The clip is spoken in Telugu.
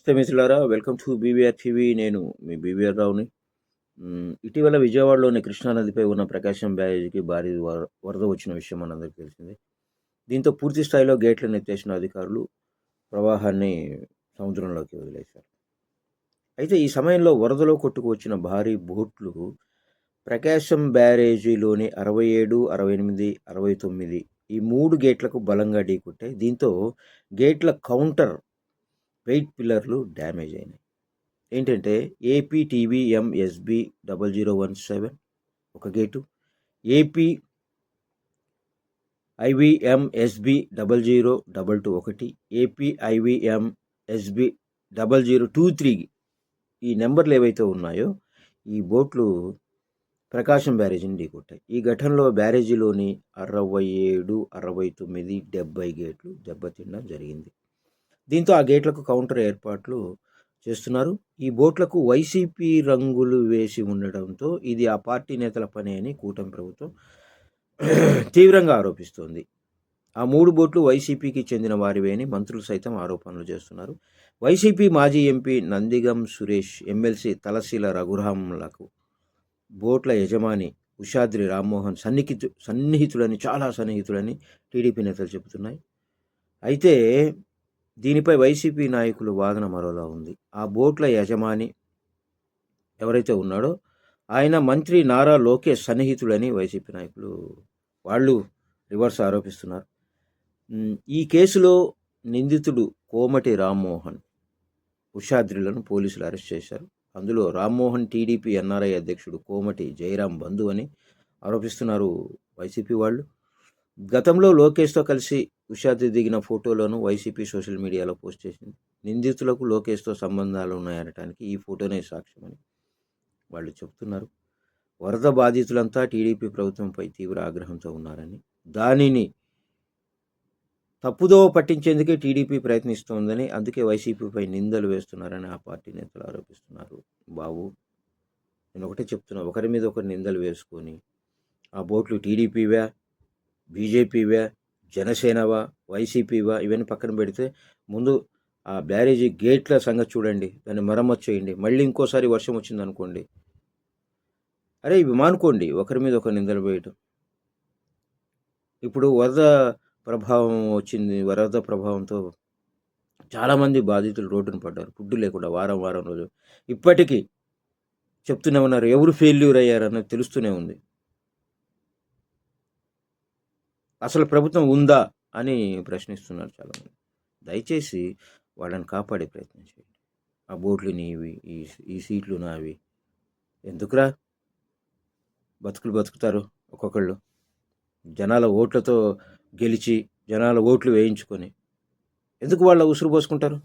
నమస్తే మిత్రులారా వెల్కమ్ టు బీవీఆర్ టీవీ. నేను మీ బీవీఆర్ రావుని. ఇటీవల విజయవాడలోని కృష్ణానదిపై ఉన్న ప్రకాశం బ్యారేజీకి భారీ వర- వరద వచ్చిన విషయం మనందరికీ తెలిసిందే. దీంతో పూర్తి స్థాయిలో గేట్లను ఎత్తేసిన అధికారులు ప్రవాహాన్ని సముద్రంలోకి వదిలేశారు. అయితే ఈ సమయంలో వరదలో కొట్టుకు వచ్చిన భారీ బోట్లు ప్రకాశం బ్యారేజీలోని అరవై ఏడు అరవై ఎనిమిది అరవై తొమ్మిది ఈ మూడు గేట్లకు బలంగా ఢీకొట్టాయి. దీంతో గేట్ల కౌంటర్ వెయిట్ పిల్లర్లు డ్యామేజ్ అయినాయి. ఏంటంటే AP TVMSB double zero one seven ఒక gate AP IVMSB double zero double two ఒకటి AP IVMSB double zero two three ఈ నెంబర్లు ఏవైతే ఉన్నాయో ఈ బోట్లు ప్రకాశం బ్యారేజీని ఢీకొట్టాయి. ఈ ఘటనలో బ్యారేజీలోని అరవై ఏడు అరవై తొమ్మిది డెబ్బై గేట్లు దెబ్బతినడం జరిగింది. దీంతో ఆ గేట్లకు కౌంటర్ ఏర్పాట్లు చేస్తున్నారు. ఈ బోట్లకు వైసీపీ రంగులు వేసి ఉండడంతో ఇది ఆ పార్టీ నేతల పని అని కూటమి ప్రభుత్వం తీవ్రంగా ఆరోపిస్తోంది. ఆ మూడు బోట్లు వైసీపీకి చెందిన వారివే అని మంత్రులు సైతం ఆరోపణలు చేస్తున్నారు. వైసీపీ మాజీ ఎంపీ నందిగం సురేష్ ఎమ్మెల్సీ తలశీల రఘురాములకు బోట్ల యజమాని ఉషాద్రి రామ్మోహన్ సన్నిహితు సన్నిహితులని చాలా సన్నిహితులని టీడీపీ నేతలు చెబుతున్నాయి. అయితే దీనిపై వైసీపీ నాయకులు వాదన మరోలా ఉంది. ఆ బోట్ల యజమాని ఎవరైతే ఉన్నాడో ఆయన మంత్రి నారా లోకేష్ సన్నిహితుడని వైసీపీ నాయకులు వాళ్ళు రివర్స్ ఆరోపిస్తున్నారు. ఈ కేసులో నిందితుడు కోమటి రామ్మోహన్ ఉషాద్రిలను పోలీసులు అరెస్ట్ చేశారు. అందులో రామ్మోహన్ టీడీపీ ఎన్ఆర్ఐ అధ్యక్షుడు కోమటి జయరాం బంధు అని ఆరోపిస్తున్నారు వైసీపీ వాళ్ళు. గతంలో లోకేష్తో కలిసి ఉషాద్రి దిగిన ఫోటోలను వైసీపీ సోషల్ మీడియాలో పోస్ట్ చేసింది. నిందితులకు లోకేష్తో సంబంధాలు ఉన్నాయనటానికి ఈ ఫోటోనే సాక్ష్యమని వాళ్ళు చెప్తున్నారు వరద బాధితులంతా టీడీపీ ప్రభుత్వంపై తీవ్ర ఆగ్రహంతో ఉన్నారని దానిని తప్పుదోవ పట్టించేందుకే టీడీపీ ప్రయత్నిస్తోందని అందుకే వైసీపీపై నిందలు వేస్తున్నారని ఆ పార్టీ నేతలు ఆరోపిస్తున్నారు. బాబు నేను ఒకటే చెప్తున్నా ఒకరి మీద ఒకరు నిందలు వేసుకొని ఆ బోట్లు టీడీపీవే బీజేపీవే జనసేనవా వైసీపీవా ఇవన్నీ పక్కన పెడితే ముందు ఆ బ్యారేజీ గేట్ల సంగతి చూడండి దాన్ని మరమ్మతు చేయండి. మళ్ళీ ఇంకోసారి వర్షం వచ్చింది అనుకోండి అరే ఇవి మానుకోండి ఒకరి మీద ఒకరు నిందలు వేయటం. ఇప్పుడు వరద ప్రభావం వచ్చింది వరద ప్రభావంతో చాలామంది బాధితులు రోడ్డున పడ్డారు ఫుడ్ లేకుండా వారం వారం రోజు ఇప్పటికీ చెప్తూనే ఉన్నారు ఎవరు ఫెయిల్యూర్ అయ్యారన్నది తెలుస్తూనే ఉంది. అసలు ప్రభుత్వం ఉందా అని ప్రశ్నిస్తున్నారు చాలామంది. దయచేసి వాళ్ళని కాపాడే ప్రయత్నం చేయండి. ఆ బోట్లు నీవి ఈ ఈ సీట్లు నావి. ఎందుకురా? బతుకులు బతుకుతారు ఒక్కొక్కళ్ళు. జనాల ఓట్లతో గెలిచి జనాల ఓట్లు వేయించుకొని. ఎందుకు వాళ్ళ ఉసురు పోసుకుంటారు?